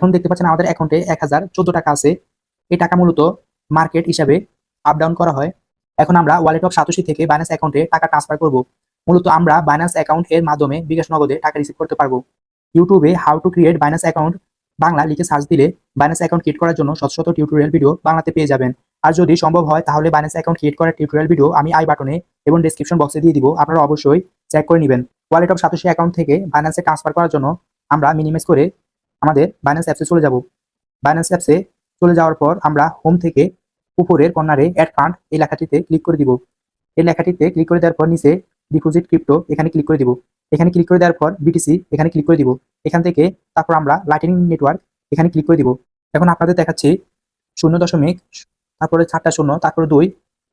এখন দেখতে পাচ্ছেন আমাদের অ্যাকাউন্টে এক হাজার চোদ্দ টাকা আছে। এই টাকা মূলত মার্কেট হিসাবে আপ ডাউন করা হয়। এখন আমরা ওয়ালেট অফ সাতোশি থেকে বাইন্যান্স অ্যাকাউন্টে টাকা ট্রান্সফার করব। মূলত আমরা বাইন্যান্স অ্যাকাউন্ট এর মাধ্যমে বিকাশ নগদে টাকা রিসিভ করতে পারব। ইউটিউবে how to create Binance account Bangla লিখে সার্চ দিলে বাইন্যান্স অ্যাকাউন্ট ক্রিয়েট করার জন্য শত শত টিউটোরিয়াল ভিডিও বাংলাতে পেয়ে যাবেন। আর যদি সম্ভব হয়, তাহলে বাইন্যান্স অ্যাকাউন্ট ক্রিয়েট করার টিউটোরিয়াল ভিডিও আমি আই বাটনে এবং ডিসক্রিপশন বক্সে দিয়ে দিব। আপনারা অবশ্যই চেক করে নেবেন। ওয়ালেট অফ সাতোশি অ্যাকাউন্ট থেকে বাইন্যান্সে ট্রান্সফার করার জন্য আমরা মিনিমাইজ করে আমাদের বাইন্যান্স অ্যাপসে চলে যাব। বাইন্যান্স অ্যাপসে চলে যাওয়ার পর আমরা হোম থেকে উপরের কর্নারে অ্যাড ফান্ড এই লেখাটিতে ক্লিক করে দিব। এই লেখাটিতে ক্লিক করে দেওয়ার পর নিচে ডিপোজিট ক্রিপ্টো এখানে ক্লিক করে দিব। এখানে ক্লিক করে দেওয়ার পর বিটিসি এখানে ক্লিক করে দিব। এখান থেকে তারপর আমরা লাইটিনিং নেটওয়ার্ক এখানে ক্লিক করে দিব। এখন আপনাদের দেখাচ্ছি শূন্য দশমিক, তারপরে চারটা শূন্য, তারপরে দুই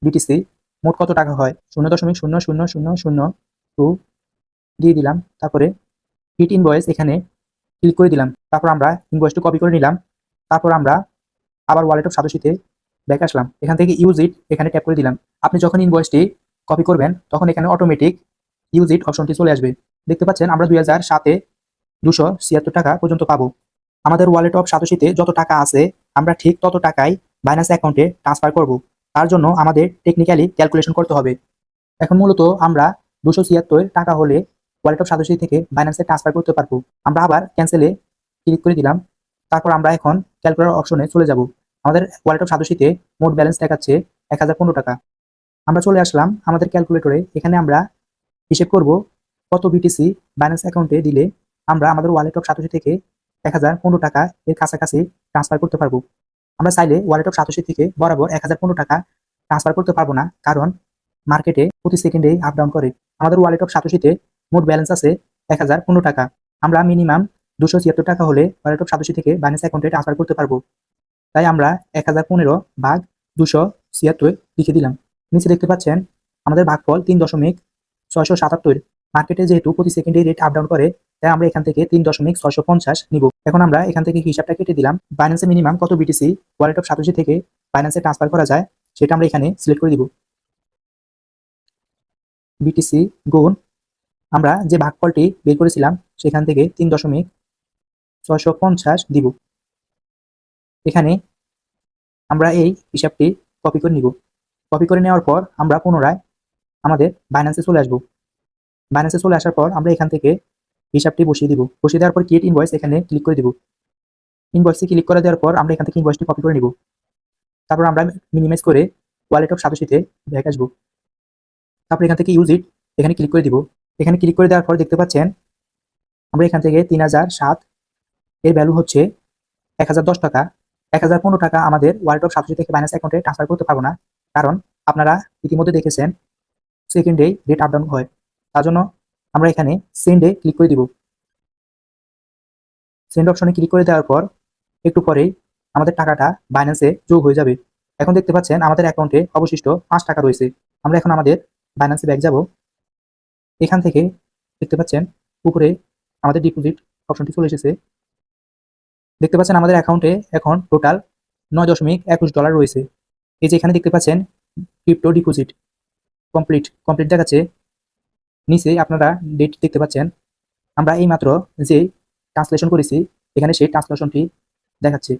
বিটিসি মোট কত টাকা হয়? শূন্য দশমিক শূন্য শূন্য শূন্য শূন্য টু দিয়ে দিলাম। তারপরে হিট ইনভয়েস এখানে ক্লিক করে দিলাম। তারপর আমরা ইনভয়েসটি কপি করে নিলাম। তারপর আমরা আবার ওয়ালেট অফ সাতোশিতে ব্যাক আসলাম। এখান থেকে ইউজ ইট এখানে ট্যাপ করে দিলাম। আপনি যখন ইনভয়েসটি কপি করবেন, তখন এখানে অটোমেটিক ইউজ ইট অপশনটি চলে আসবে। দেখতে পাচ্ছেন, আমরা দুই হাজার সাতে দুশো ছিয়াত্তর টাকা পর্যন্ত পাবো। আমাদের ওয়ালেট অফ সাতোশিতে যত টাকা আছে, আমরা ঠিক তত টাকাই বাইনাস অ্যাকাউন্টে ট্রান্সফার করব। তার জন্য আমাদের টেকনিক্যালি ক্যালকুলেশন করতে হবে। এখন মূলত আমরা দুশো ছিয়াত্তর টাকা হলে ওয়ালেট অফ সাতোশি থেকে বাইন্যান্সে ট্রান্সফার করতে পারব। আমরা আবার ক্যান্সেলে ক্লিক করে দিলাম। তারপর আমরা এখন ক্যালকুলেটর অপশনে চলে যাব। আমাদের ওয়ালেট অফ সাতোশিতে মোট ব্যালেন্স দেখাচ্ছে এক হাজার পনেরো টাকা। আমরা চলে আসলাম আমাদের ক্যালকুলেটরে এখানে আমরা হিসেব করব কত বিটিসি ব্যালেন্স অ্যাকাউন্টে দিলে আমরা আমাদের ওয়ালেট অফ সাতোশি থেকে এক হাজার পনেরো টাকা এর কাছাকাছি ট্রান্সফার করতে পারব। আমরা চাইলে ওয়ালেট অফ সাতোশি থেকে বরাবর এক হাজার পনেরো টাকা ট্রান্সফার করতে পারব না, কারণ মার্কেটে প্রতি সেকেন্ডেই আপ ডাউন করে। আমাদের ওয়ালেট অফ সাতোশিতে মোট ব্যালেন্স আছে এক হাজার পনেরো টাকা। আমরা মিনিমাম দুশো ছিয়াত্তর টাকা হলে ওয়ালেট সাতোশি থেকে ব্যালেন্স অ্যাকাউন্টে ট্রান্সফার করতে পারব। তাই আমরা এক হাজার পনেরো ভাগ দুশো ছিয়াত্তর লিখে দিলাম। নিচে দেখতে পাচ্ছেন, আমাদের ভাগফল তিন দশমিক ছয়শো সাতাত্তর। মার্কেটে যেহেতু প্রতি সেকেন্ডে রেট আপ ডাউন করে, তাই আমরা এখান থেকে তিন দশমিক ছয়শো পঞ্চাশ নিব। এখন আমরা এখান থেকে হিসাবটা কেটে দিলাম। বাইন্যান্সে মিনিমাম কত বিটিসি ওয়ালেট অফ সাতোশি থেকে বাইন্যান্সে ট্রান্সফার করা যায়, সেটা আমরা এখানে সিলেক্ট করে দিব। বিটিসি গুণ আমরা যে ভাগফলটি বের করেছিলাম, সেখান থেকে তিন দশমিক ছয়শো পঞ্চাশ দিব। এখানে আমরা এই হিসাবটি কপি করে নিব। কপি করে নেওয়ার পর আমরা পুনরায় আমাদের বাইন্যান্সে চলে আসব। বাইন্যান্সে চলে আসার পর আমরা এখান থেকে হিসাবটি বসিয়ে দিব। বসিয়ে দেওয়ার পর ক্রিয়েট ইনভয়েস এখানে ক্লিক করে দিব। ইনভয়েসে ক্লিক করে দেওয়ার পর আমরা এখান থেকে ইনভয়েসটি কপি করে নিব। তারপর আমরা মিনিমাইজ করে ওয়ালেট অফ সাতোশিতে ব্যাক আসব। তারপর এখান থেকে ইউজ ইট এখানে ক্লিক করে দিব। এখানে ক্লিক করে দেওয়ার পর দেখতে পাচ্ছেন, আমরা এখান থেকে তিন হাজার সাত, এর ভ্যালু হচ্ছে এক হাজার দশ টাকা। এক হাজার পনেরো টাকা আমাদের ওয়ালেট অফ সাতশো থেকে বাইন্যান্স অ্যাকাউন্টে ট্রান্সফার করতে পারব না, কারণ আপনারা ইতিমধ্যে দেখেছেন সেকেন্ডেই রেট আপ ডাউন হয়। তার জন্য আমরা এখানে সেন্ডে ক্লিক করে দিব। সেন্ড অপশনে ক্লিক করে দেওয়ার পর একটু পরেই আমাদের টাকাটা বাইন্যান্সে যোগ হয়ে যাবে। এখন দেখতে পাচ্ছেন আমাদের অ্যাকাউন্টে অবশিষ্ট পাঁচ টাকা রয়েছে। আমরা এখন আমাদের বাইন্যান্সে ব্যাগ যাব। এখান থেকে দেখতে পাচ্ছেন উপরে আমাদের ডিপোজিট অপশনটি চলে এসেছে। দেখতে পাচ্ছেন আমাদের অ্যাকাউন্টে এখন টোটাল নয় দশমিক একুশ ডলার রয়েছে। এই যে এখানে দেখতে পাচ্ছেন ক্রিপ্টো ডিপোজিট কমপ্লিট কমপ্লিট দেখাচ্ছে। নিচে আপনারা ডেট দেখতে পাচ্ছেন। আমরা এই মাত্র যে ট্রান্সলেশন করেছি, এখানে সেই ট্রান্সলেশনটি দেখাচ্ছে।